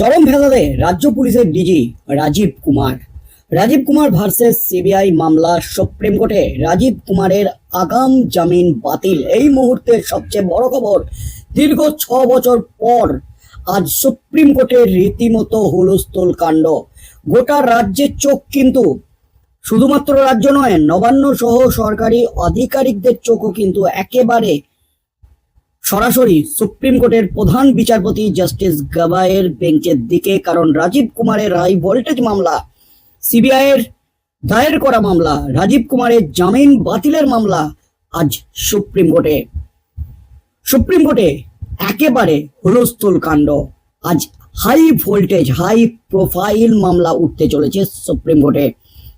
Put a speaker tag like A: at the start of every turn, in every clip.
A: চরম ভেদাদে রাজ্য পুলিশের DG Rajiv Kumar. Rajiv Kumar versus CBI মামলা সুপ্রিম কোর্টে রাজীব কুমারের আগাম জামিন বাতিল। এই মুহূর্তের সবচেয়ে বড় খবর, দীর্ঘ ছ বছর পর আজ সুপ্রিম কোর্টের রীতিমতো হুলস্থুল কাণ্ড। গোটা রাজ্যের চোখ কিন্তু শুধুমাত্র রাজ্য নয় নবান্ন সহ সরকারি আধিকারিকদের চোখও কিন্তু একেবারে সরাসরি সুপ্রিম কোর্টের প্রধান বিচারপতি জাস্টিস গাবায়ের বেঞ্চের দিকে, কারণ রাজীব কুমারের হাই ভোল্টেজ মামলা সিবিআই এর দায়ের করা মামলা, রাজীব কুমারের জামিন বাতিলের মামলা আজ সুপ্রিম কোর্টে। সুপ্রিম কোর্টে একেবারে হুলস্থুল কাণ্ড। আজ হাই ভোল্টেজ, হাই প্রোফাইল মামলা উঠতে চলেছে সুপ্রিম কোর্টে।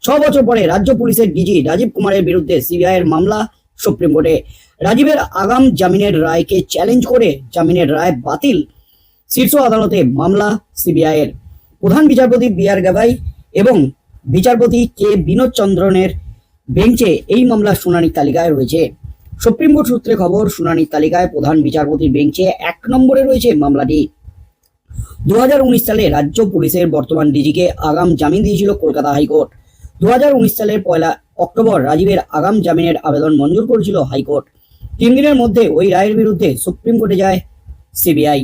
A: ছ বছর পরে রাজ্য পুলিশের ডিজি রাজীব কুমারের বিরুদ্ধে সিবিআই এর মামলা সুপ্রিম কোর্টে। রাজীবের আগাম জামিনের রায়কে চ্যালেঞ্জ করে জামিনের রায় বাতিল। শীর্ষ আদালতে মামলা সিবিআই এর প্রধান বিচারপতি বি আর গাভাই এবং বিচারপতি কে. বিনোদ চন্দ্রনের বেঞ্চে এই মামলার শুনানির তালিকায় রয়েছে। সুপ্রিম কোর্ট সূত্রে খবর শুনানির তালিকায় প্রধান বিচারপতির বেঞ্চে এক নম্বরে রয়েছে মামলাটি। দু হাজার উনিশ সালে রাজ্য পুলিশের বর্তমান ডিজিকে আগাম জামিন দিয়েছিল কলকাতা হাইকোর্ট। দু হাজার উনিশ সালের পয়লা অক্টোবর রাজীবের আগাম জামিনের আবেদন মঞ্জুর করেছিল হাইকোর্ট। তিন দিনের মধ্যে ওই রায়ের বিরুদ্ধে সুপ্রিম কোর্টে যায় সিবিআই।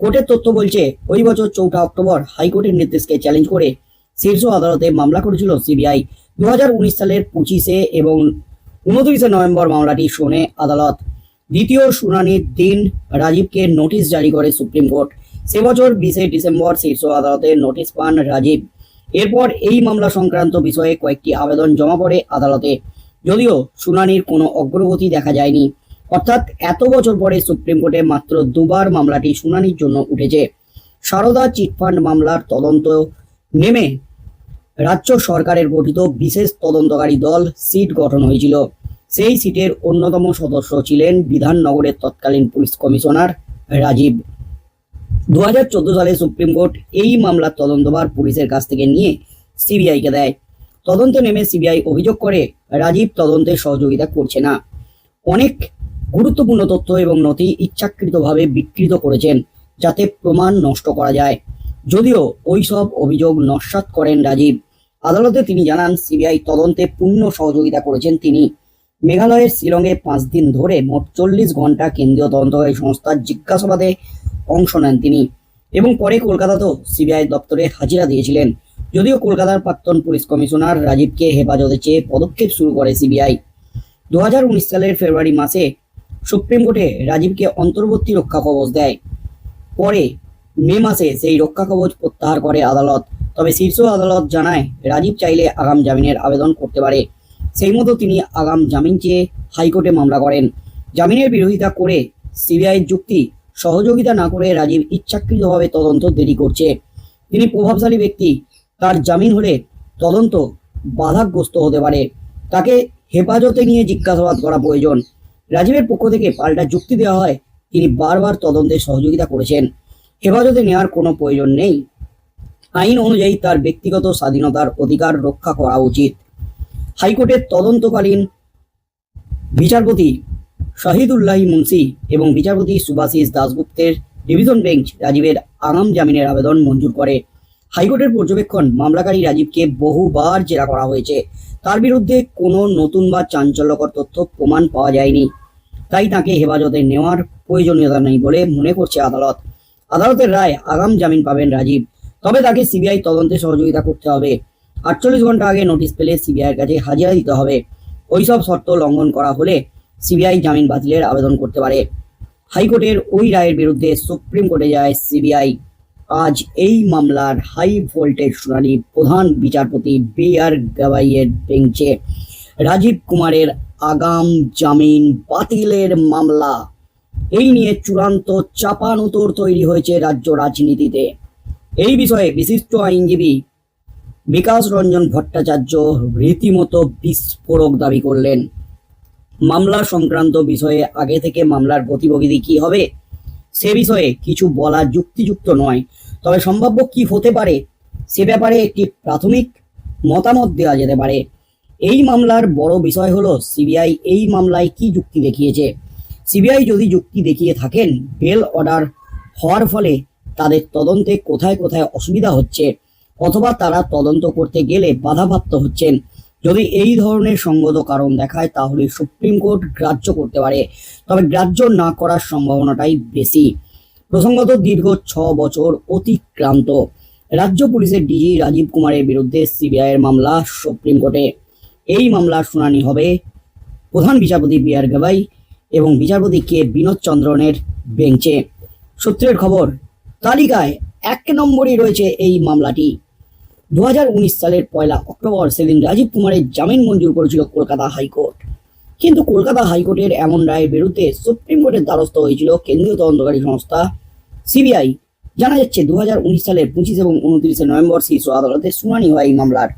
A: কোর্টের তথ্য বলছে, ওই বছর চৌঠা অক্টোবর হাইকোর্টের নির্দেশকে চ্যালেঞ্জ করে শীর্ষ আদালতে মামলা করেছিল সিবিআই। দু সালের পঁচিশে এবং উনত্রিশে নভেম্বর মামলাটি শোনে আদালত। দ্বিতীয় শুনানির দিন রাজীবকে নোটিশ জারি করে সুপ্রিম কোর্ট। সে বছর বিশে ডিসেম্বর শীর্ষ আদালতে নোটিশ পান রাজীব। এরপর এই মামলা সংক্রান্ত বিষয়ে কয়েকটি আবেদন জমা পড়ে আদালতে। যদিও শুনানির কোনো অগ্রগতি দেখা যায়নি। অর্থাৎ এত বছর পরে সুপ্রিম কোর্টে মাত্র দুবার মামলাটি শুনানির জন্য উঠেছে। সারদা চিটফান্ড মামলার তদন্ত নেমে রাজ্য সরকারের গঠিত বিশেষ তদন্তকারী দল সিট গঠন হয়েছিল। সেই সিটের অন্যতম সদস্য ছিলেন বিধাননগরের তৎকালীন পুলিশ কমিশনার রাজীব দু হাজার চোদ্দ সালে সুপ্রিম কোর্ট এই মামলার তদন্তভার পুলিশের কাছ থেকে নিয়ে সিবিআইকে দেয়। তদন্তে নেমে সিবিআই অভিযোগ করে, রাজীব তদন্তে সহযোগিতা করছে না। অনেক গুরুত্বপূর্ণ তথ্য এবং নথি ইচ্ছাকৃতভাবে বিকৃত করেছেন, যাতে প্রমাণ নষ্ট করা যায়। যদিও ওই সব অভিযোগ নস্যাৎ করেন রাজীব। আদালতে তিনি জানান সিবিআই তদন্তে পূর্ণ সহযোগিতা করেছেন তিনি। মেঘালয়ের শিলংয়ে পাঁচ দিন ধরে মোট চল্লিশ ঘণ্টা কেন্দ্রীয় তদন্তকারী সংস্থার জিজ্ঞাসাবাদে অংশ নেন তিনি। এবং পরে কলকাতাতেও সিবিআই দপ্তরে হাজিরা দিয়েছিলেন। যদিও কলকাতার প্রাক্তন পুলিশ কমিশনার রাজীবকে হেফাজতে চেয়ে পদক্ষেপ শুরু করে সিবিআই। দু সালের ফেব্রুয়ারি মাসে সুপ্রিম কোর্টে রাজীবকে অন্তর্বর্তী রক্ষা কবচ দেয়। পরে মে মাসে সেই রক্ষা কবচ প্রত্যাহার করে আদালত। তবে শীর্ষ আদালত জানায়, রাজীব চাইলে আগাম জামিনের আবেদন করতে পারে। সেই মতো তিনি আগাম জামিন চেয়ে হাইকোর্টে মামলা করেন। জামিনের বিরোধিতা করে সিবিআইয়ের যুক্তি সহযোগিতা না করে রাজীব ইচ্ছাকৃতভাবে তদন্ত দেরি করছে। তিনি প্রভাবশালী ব্যক্তি, তার জামিন হলে তদন্ত বাধাগ্রস্ত হতে পারে। তাকে হেফাজতে নিয়ে জিজ্ঞাসাবাদ করা প্রয়োজন। রাজীবের পক্ষ থেকে পাল্টা যুক্তি দেওয়া হয়, তিনি বারবার তদন্তে সহযোগিতা করেছেন। হেফাজতে নেওয়ার কোনো প্রয়োজন নেই। আইন অনুযায়ী তার ব্যক্তিগত স্বাধীনতার অধিকার রক্ষা করা উচিত। হাইকোর্টের তদন্তকালীন বিচারপতি শাহিদুল্লাহি মুন্সি এবং বিচারপতি সুভাষিস দাসগুপ্তের ডিভিশন বেঞ্চ রাজীবের আগাম জামিনের আবেদন মঞ্জুর করে। হাইকোর্টের পর্যবেক্ষণ মামলাকারী রাজীবকে বহুবার জেরা করা হয়েছে। তার বিরুদ্ধে কোনো নতুন বা চাঞ্চল্যকর তথ্য প্রমাণ পাওয়া যায়নি। তাই তাকে হেফাজতে নেওয়ার প্রয়োজনীয়তা নেই বলে মনে করছে আদালত। আদালতের রায় আগাম জামিন পাবেন রাজীব। তবে তাকে সিবিআই তদন্তে সহযোগিতা করতে হবে। আটচল্লিশ ঘণ্টা আগে নোটিশ পেলে সিবিআইয়ের কাছে হাজিরা দিতে হবে। ওইসব শর্ত লঙ্ঘন করা হলে সিবিআই জামিন বাতিলের আবেদন করতে পারে। হাইকোর্টের ওই রায়ের বিরুদ্ধে সুপ্রিম কোর্টে যায় সিবিআই। আজ এই মামলার হাই ভোল্টেজ শুনানি প্রধান বিচারপতি বি আর গাভাইয়ের বেঞ্চে। রাজীব কুমারের আগাম জামিন বাতিলের মামলা। এই নিয়ে চূড়ান্ত চাপানুতোর তৈরি হয়েছে রাজ্য রাজনীতিতে। এই বিষয়ে বিশিষ্ট আইনজীবী বিকাশ রঞ্জন ভট্টাচার্য রীতিমতো বিস্ফোরক দাবি করলেন। মামলা সংক্রান্ত বিষয়ে আগে থেকে মামলার গতিবিধি কি হবে? সে বিষয়ে কিছু বলা যুক্তিযুক্ত নয়। তবে সম্ভাব্য কি হতে পারে? সে ব্যাপারে একটি প্রাথমিক মতামত দেওয়া যেতে পারে। এই মামলার বড় বিষয় হলো, সিবিআই এই মামলায় কি যুক্তি দেখিয়েছে? সিবিআই যদি যুক্তি দেখিয়ে থাকেন, বেল অর্ডার হওয়ার ফলে তাদের তদন্তে কোথায় কোথায় অসুবিধা হচ্ছে? অথবা তারা তদন্ত করতে গেলে বাধাপ্রাপ্ত হচ্ছেন? যদি এই ধরনের সঙ্গত কারণ দেখায়, তাহলে সুপ্রিম কোর্ট গ্রাহ্য করতে পারে। তবে গ্রাহ্য না করার সম্ভাবনাটাই বেশি। প্রসঙ্গত দীর্ঘ ছ বছর অতিক্রান্ত। রাজ্য পুলিশের ডিজি রাজীব কুমারের বিরুদ্ধে সিবিআইয়ের মামলা সুপ্রিম কোর্টে। এই মামলার শুনানি হবে প্রধান বিচারপতি বি আর গাবাই এবং বিচারপতি কে বিনোদ চন্দ্রনের বেঞ্চে। সূত্রের খবর, তালিকায় এক নম্বরই রয়েছে এই মামলাটি। দু হাজার উনিশ সালের পয়লা অক্টোবর সেদিন রাজীব কুমারের জামিন মঞ্জুর করেছিল কলকাতা হাইকোর্ট। কিন্তু কলকাতা হাইকোর্টের এমন রায়ের বিরুদ্ধে সুপ্রিম কোর্টের দ্বারস্থ হয়েছিল কেন্দ্রীয় তদন্তকারী সংস্থা সিবিআই। জানা যাচ্ছে, দুহাজার উনিশ সালের পঁচিশ এবং উনত্রিশে নভেম্বর শীর্ষ আদালতে শুনানি হয় এই মামলার।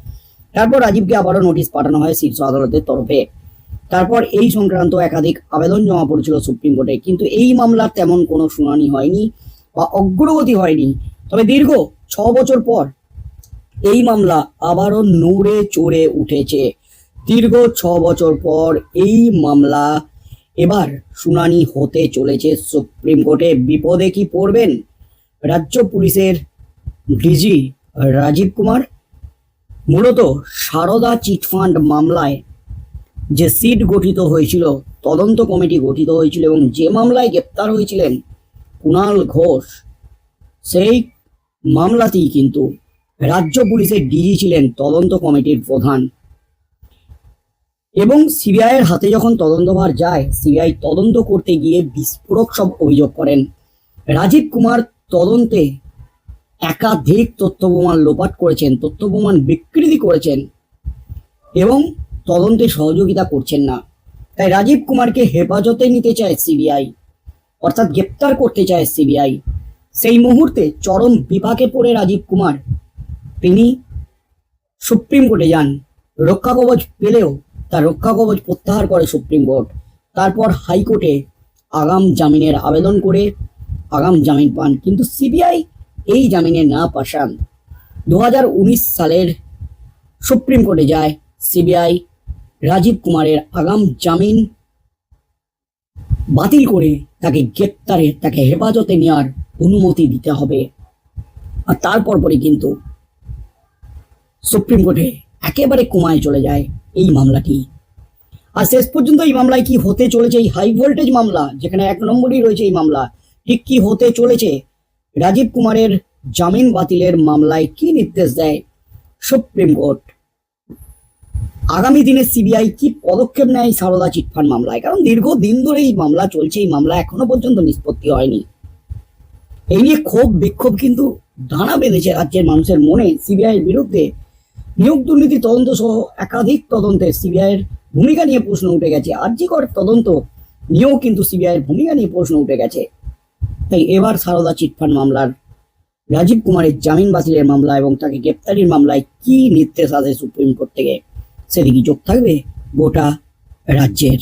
A: তারপর রাজীবকে আবারও নোটিশ পাঠানো হয় শীর্ষ আদালতের তরফে। তারপর এই সংক্রান্ত একাধিক আবেদন জমা পড়েছিল সুপ্রিম কোর্টে, কিন্তু এই মামলার তেমন কোনো শুনানি হয়নি বা অগ্রগতি হয়নি। তবে দীর্ঘ ছ বছর পর এই মামলা আবারও নড়ে চড়ে উঠেছে। দীর্ঘ ছ বছর পর এই মামলা এবার শুনানি হতে চলেছে। সুপ্রিম কোর্টে বিপদে কি পড়বেন? রাজ্য পুলিশের ডিজি রাজীব কুমার, মূলত সারদা চিটফান্ড মামলায় যে সিট গঠিত হয়েছিল, তদন্ত কমিটি গঠিত হয়েছিল এবং যে মামলায় গ্রেপ্তার হয়েছিলেন কুণাল ঘোষ, সেই মামলাতেই কিন্তু রাজ্য পুলিশের ডিজি ছিলেন তদন্ত কমিটির প্রধান। এবং সিবিআই এর হাতে যখন তদন্তভার যায়, সিবিআই তদন্ত করতে গিয়ে বিস্ফোরক সব অভিযোগ করেন। রাজীব কুমার তদন্তে একাধিক তথ্য প্রমাণ লোপাট করেছেন, তথ্য প্রমাণ বিকৃতি করেছেন এবং তদন্তে সহযোগিতা করছেন না। তাই রাজীব কুমারকে হেফাজতে নিতে চায় সিবিআই, অর্থাৎ গ্রেপ্তার করতে চায় সিবিআই। সেই মুহূর্তে চরম বিপাকে পড়ে রাজীব কুমার তিনি সুপ্রিম কোর্টে যান। রক্ষা কবচ পেলেও তার রক্ষা কবচ প্রত্যাহার করে সুপ্রিম কোর্ট। তারপর হাইকোর্টে আগাম জামিনের আবেদন করে আগাম জামিন পান। কিন্তু সিবিআই এই জামিনে না পাশান। দু সালের সুপ্রিম কোর্টে যায় সিবিআই। রাজীব কুমারের আগাম জামিন বাতিল করে তাকে গ্রেপ্তারে, তাকে হেফাজতে নেওয়ার অনুমতি দিতে হবে। আর তারপর পরে কিন্তু সুপ্রিম কোর্টে একেবারে কুমায় চলে যায় এই মামলাটি। আর শেষ পর্যন্ত এই মামলায় কি হতে চলেছে? এই হাই ভোল্টেজ মামলা, যেখানে এক নম্বরই রয়েছে এই মামলা, ঠিক কি হতে চলেছে? রাজীব কুমারের জামিন বাতিলের মামলায় কি নির্দেশ দেয় সুপ্রিম কোর্ট? আগামী দিনে সিবিআই কি পদক্ষেপ নেয় সারদা চিটফান্ড মামলায়? কারণ দীর্ঘদিন ধরে এই মামলা চলছে, এই মামলা এখনও পর্যন্ত নিষ্পত্তি হয়নি। এই নিয়ে ক্ষোভ বিক্ষোভ কিন্তু দানা বেঁধেছে রাজ্যের মানুষের মনে। সিবিআই এর বিরুদ্ধে নিয়োগ দুর্নীতি তদন্ত সহ একাধিক তদন্তে সিবিআইয়ের ভূমিকা নিয়ে প্রশ্ন উঠে গেছে। আর্যিকর তদন্ত নিয়েও কিন্তু সিবিআইয়ের ভূমিকা নিয়ে প্রশ্ন উঠে গেছে। তাই এবার সারদা চিটফান্ড মামলার রাজীব কুমারের জামিন বাতিলের মামলা এবং তাকে গ্রেপ্তারির মামলায় কি নির্দেশ আসে সুপ্রিম কোর্ট থেকে, সেদিকে যোগ থাকবে গোটা রাজ্যের